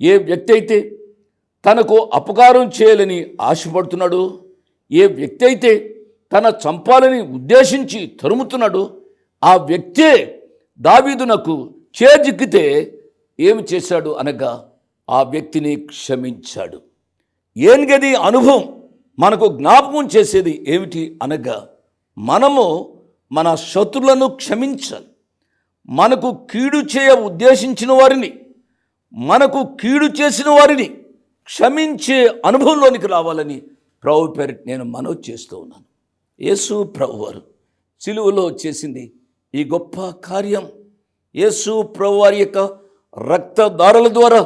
ఏ వ్యక్తి అయితే తనకు అపకారం చేయాలని ఆశపడుతున్నాడో ఏ వ్యక్తి అయితే తన చంపాలని ఉద్దేశించి తరుముతున్నాడో ఆ వ్యక్తే దావీదునకు చేజిక్కితే ఏమి చేశాడు అనగా ఆ వ్యక్తిని క్షమించాడు. ఏనిగది అనుభవం మనకు జ్ఞాపకం చేసేది ఏమిటి అనగా మనము మన శత్రులను క్షమించాలి. మనకు కీడు చేయ ఉద్దేశించిన వారిని మనకు కీడు చేసిన వారిని క్షమించే అనుభవంలోనికి రావాలని ప్రభు పేరు నేను మనవి చేస్తూ ఉన్నాను. యేసు ప్రభు వారు సిలువలో చేసింది ఈ గొప్ప కార్యం. యేసు ప్రభు వారి యొక్క రక్తదారుల ద్వారా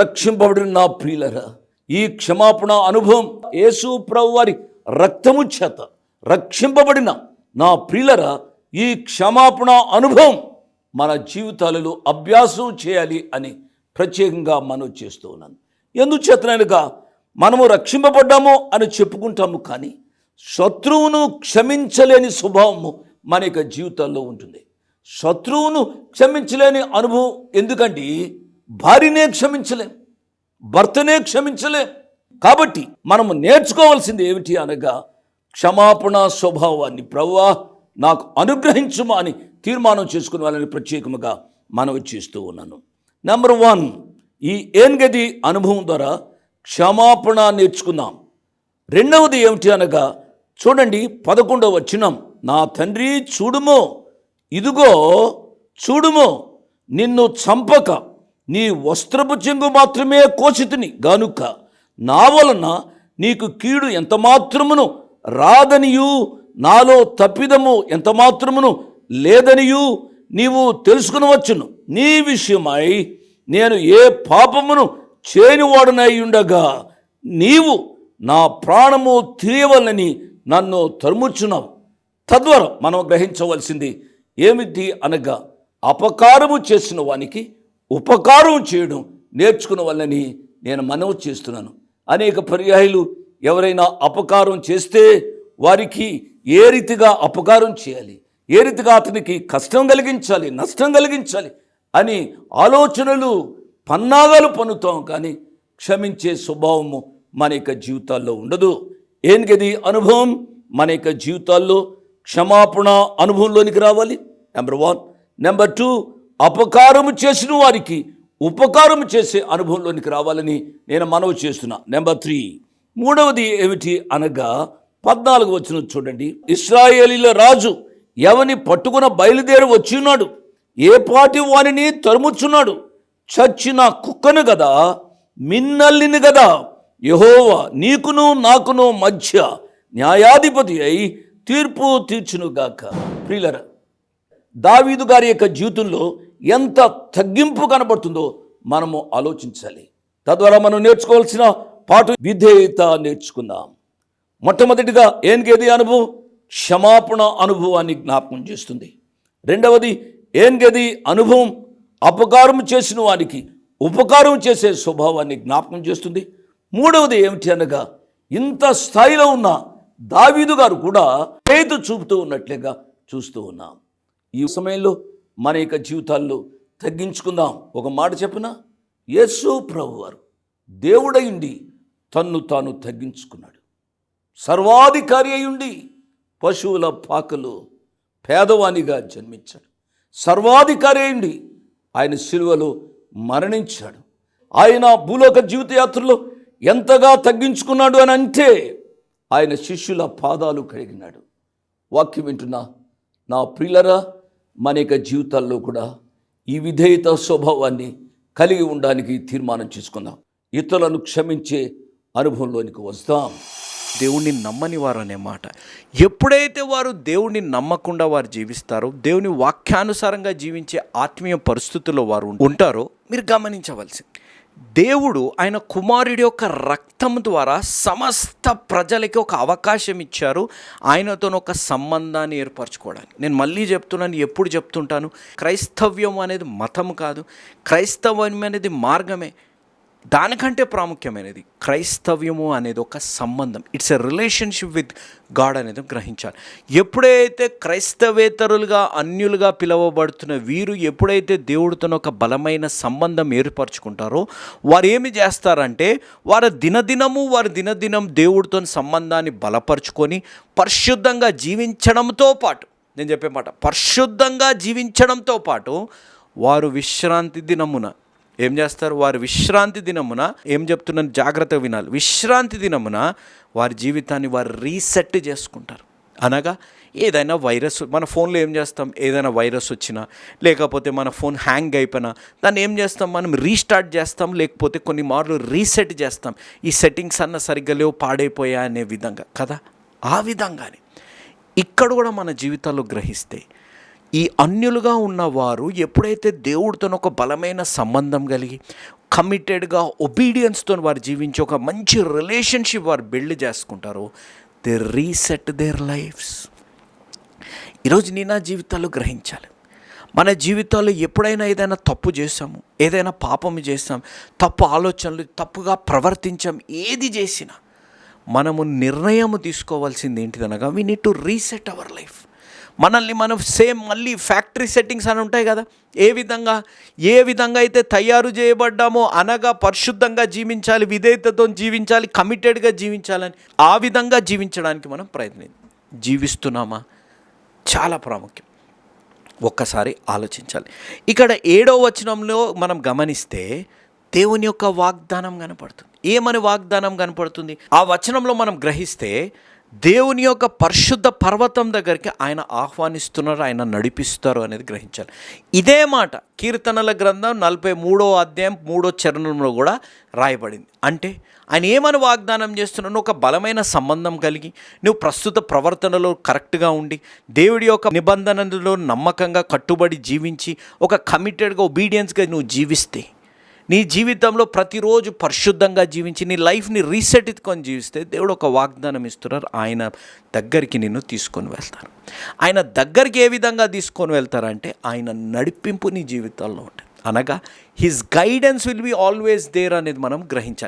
రక్షింపబడిన నా ప్రియులరా ఈ క్షమాపణ అనుభవం యేసు ప్రభు వారి రక్తము చేత రక్షింపబడిన నా ప్రియులరా ఈ క్షమాపణ అనుభవం మన జీవితాలలో అభ్యాసం చేయాలి అని ప్రత్యేకంగా మనం చేస్తూ ఉన్నాను. ఎందుచేతనగా మనము రక్షింపబడ్డాము అని చెప్పుకుంటాము కానీ శత్రువును క్షమించలేని స్వభావము మన యొక్క జీవితాల్లో ఉంటుంది. శత్రువును క్షమించలేని అనుభవం ఎందుకంటే భార్యనే క్షమించలేం భర్తనే క్షమించలేం. కాబట్టి మనము నేర్చుకోవాల్సింది ఏమిటి అనగా క్షమాపణ స్వభావాన్ని ప్రవ్వా నాకు అనుగ్రహించుమా అని తీర్మానం చేసుకునే వాళ్ళని ప్రత్యేకముగా మనవి చేస్తూ ఉన్నాను. నెంబర్ వన్ ఈ ఏన్గది అనుభవం ద్వారా క్షమాపణ నేర్చుకుందాం. రెండవది ఏమిటి అనగా చూడండి పదకొండవ వచ్చినం నా తండ్రి చూడుమో ఇదిగో చూడుమో నిన్ను చంపక నీ వస్త్రపు చెంగు మాత్రమే కోసితిని గానుక నా వలన నీకు కీడు ఎంత మాత్రమును రాదనియు నాలో తప్పిదము ఎంత మాత్రమును లేదనియు నీవు తెలుసుకునవచ్చును. నీ విషయమై నేను ఏ పాపమును చేయనివాడునై ఉండగా నీవు నా ప్రాణము తీయవలని నన్ను తరుముచున్నావు. తద్వారా మనం గ్రహించవలసింది ఏమిటి అనగా అపకారము చేసిన వానికి ఉపకారం చేయడం నేర్చుకున్న వల్లని నేను మనవి చేస్తున్నాను. అనేక పర్యాయాలు ఎవరైనా అపకారం చేస్తే వారికి ఏ రీతిగా అపకారం చేయాలి? ఏ రీతిగా అతనికి కష్టం కలిగించాలి నష్టం కలిగించాలి అని ఆలోచనలు పన్నాగాలు పన్నుతాం కానీ క్షమించే స్వభావము మన యొక్క జీవితాల్లో ఉండదు. ఏనికది అనుభవం మన యొక్క జీవితాల్లో క్షమాపణ అనుభవంలోనికి రావాలి. నెంబర్ వన్ నెంబర్ టూ అపకారము చేసిన వారికి ఉపకారం చేసే అనుభవంలోనికి రావాలని నేను మనవి చేస్తున్నా. నెంబర్ త్రీ మూడవది ఏమిటి అనగా పద్నాలుగు వచ్చిన చూడండి. ఇస్రాయేలీల రాజు ఎవని పట్టుకున్న బయలుదేరి వచ్చి ఉన్నాడు ఏ పాటి వానిని తరుముచున్నాడు? చచ్చిన కుక్కను కదా మిన్నల్లిని కదా యహోవా నీకును నాకును మధ్య న్యాయాధిపతి అయి తీర్పు తీర్చునుగాక. ప్రియులరా దావీదు గారి యొక్క జీవితంలో ఎంత తగ్గింపు కనబడుతుందో మనము ఆలోచించాలి. తద్వారా మనం నేర్చుకోవాల్సిన పాటు విధేయత నేర్చుకుందాం. మొట్టమొదటిగా ఏన్గేది అనుభవం? క్షమాపణ అనుభవాన్ని జ్ఞాపకం చేస్తుంది. రెండవది ఏన్గది అనుభవం అపకారం చేసిన వానికి ఉపకారం చేసే స్వభావాన్ని జ్ఞాపకం చేస్తుంది. మూడవది ఏమిటి అనగా ఇంత స్థాయిలో ఉన్న దావీదు గారు కూడా పేద చూపుతూ ఉన్నట్లుగా చూస్తూ ఉన్నాం. ఈ సమయంలో మన యొక్క జీవితాల్లో తగ్గించుకుందాం. ఒక మాట చెప్పిన? యేసు ప్రభు వారు దేవుడయుండి తన్ను తాను తగ్గించుకున్నాడు. సర్వాధికారి అయుండి పశువుల పాకలు పేదవానిగా జన్మించాడు. సర్వాధికారి అయింది. ఆయన శిలువలో మరణించాడు. ఆయన భూలోక జీవితయాత్రలో ఎంతగా తగ్గించుకున్నాడు అని అంటే ఆయన శిష్యుల పాదాలు కడిగినాడు. వాక్యం వింటున్నా నా ప్రియులరా మన యొక్క జీవితాల్లో కూడా ఈ విధేయత స్వభావాన్ని కలిగి ఉండడానికి తీర్మానం చేసుకుందాం. ఇతరులను క్షమించే అనుభవంలోనికి వస్తాం. దేవుణ్ణి నమ్మని వారు అనే మాట. ఎప్పుడైతే వారు దేవుణ్ణి నమ్మకుండా వారు జీవిస్తారో దేవుని వాక్యానుసారంగా జీవించే ఆత్మీయ పరిస్థితుల్లో వారు ఉంటారో మీరు గమనించవలసింది. దేవుడు ఆయన కుమారుడి యొక్క రక్తం ద్వారా సమస్త ప్రజలకి ఒక అవకాశం ఇచ్చారు. ఆయనతో ఒక సంబంధాన్ని ఏర్పరచుకోవడానికి. నేను మళ్ళీ చెప్తున్నాను ఎప్పుడు చెప్తుంటాను క్రైస్తవ్యం అనేది మతం కాదు. క్రైస్తవ్యం అనేది మార్గమే. దానికంటే ప్రాముఖ్యమైనది క్రైస్తవ్యము అనేది ఒక సంబంధం. It's a relationship with God అనేది గ్రహించాలి. ఎప్పుడైతే క్రైస్తవేతరులుగా అన్యులుగా పిలువబడుతున్న వీరు ఎప్పుడైతే దేవుడితో ఒక బలమైన సంబంధం ఏర్పరచుకుంటారో వారు ఏమి చేస్తారంటే వారి దినదినము వారు దినదినం దేవుడితో సంబంధాన్ని బలపరుచుకొని పరిశుద్ధంగా జీవించడంతో పాటు నేను చెప్పే మాట పరిశుద్ధంగా జీవించడంతో పాటు వారు విశ్రాంతి దినమున ఏం చేస్తారు? వారి విశ్రాంతి దినమున ఏం చెప్తున్నాను? జాగ్రత్తగా వినాలి. విశ్రాంతి దినమున వారి జీవితాన్ని వారు రీసెట్ చేసుకుంటారు. అనగా ఏదైనా వైరస్ మన ఫోన్లో ఏం చేస్తాం? ఏదైనా వైరస్ వచ్చినా లేకపోతే మన ఫోన్ హ్యాంగ్ అయిపోయినా దాన్ని ఏం చేస్తాం? మనం రీస్టార్ట్ చేస్తాం లేకపోతే కొన్ని మార్లు రీసెట్ చేస్తాం. ఈ సెట్టింగ్స్ అన్న సరిగ్గా లేవు పాడైపోయా అనే విధంగా. కదా? ఆ విధంగానే. ఇక్కడ కూడా మన జీవితాల్లో గ్రహిస్తే ఈ అన్యులుగా ఉన్నవారు ఎప్పుడైతే దేవుడితో ఒక బలమైన సంబంధం కలిగి కమిటెడ్గా ఒబీడియన్స్తో వారు జీవించి ఒక మంచి రిలేషన్షిప్ వారు బిల్డ్ చేసుకుంటారో దే రీసెట్ దేర్ లైఫ్స్ ఈరోజు నీ నా జీవితాల్లో గ్రహించాలి. మన జీవితాల్లో ఎప్పుడైనా ఏదైనా తప్పు చేసాము ఏదైనా పాపము చేసాం తప్పు ఆలోచనలు తప్పుగా ప్రవర్తించాం ఏది చేసినా మనము నిర్ణయము తీసుకోవాల్సింది ఏంటిదనగా we need to reset our life మనల్ని మనం సేమ్ మళ్ళీ ఫ్యాక్టరీ సెట్టింగ్స్ అని ఉంటాయి కదా. ఏ విధంగా ఏ విధంగా అయితే తయారు చేయబడ్డామో అనగా పరిశుద్ధంగా జీవించాలి విధేయతతో జీవించాలి కమిటెడ్గా జీవించాలని ఆ విధంగా జీవించడానికి మనం ప్రయత్నం జీవిస్తున్నామా? చాలా ప్రాముఖ్యం. ఒక్కసారి ఆలోచించాలి. ఇక్కడ ఏడో వచనంలో మనం గమనిస్తే దేవుని యొక్క వాగ్దానం కనపడుతుంది. ఏమని వాగ్దానం కనపడుతుంది? ఆ వచనంలో మనం గ్రహిస్తే దేవుని యొక్క పరిశుద్ధ పర్వతం దగ్గరికి ఆయన ఆహ్వానిస్తున్నారు ఆయన నడిపిస్తారు అనేది గ్రహించాలి. ఇదే మాట కీర్తనల గ్రంథం నలభై మూడో అధ్యాయం మూడో చరణంలో కూడా రాయబడింది. అంటే ఆయన ఏమని వాగ్దానం చేస్తున్నాను ఒక బలమైన సంబంధం కలిగి నువ్వు ప్రస్తుత ప్రవర్తనలో కరెక్ట్గా ఉండి దేవుడి యొక్క నిబంధనలో నమ్మకంగా కట్టుబడి జీవించి ఒక కమిటెడ్గా ఒబీడియన్స్గా నువ్వు జీవిస్తే నీ జీవితంలో ప్రతిరోజు పరిశుద్ధంగా జీవించి నీ లైఫ్ని రీసెట్ ఎత్తుకొని జీవిస్తే దేవుడు ఒక వాగ్దానం ఇస్తున్నారు. ఆయన దగ్గరికి నిన్ను తీసుకొని వెళ్తారు. ఆయన దగ్గరికి ఏ విధంగా తీసుకొని వెళ్తారంటే ఆయన నడిపింపు నీ జీవితాల్లో ఉంటుంది. అనగా his guidance will be always there అనేది మనం గ్రహించాలి.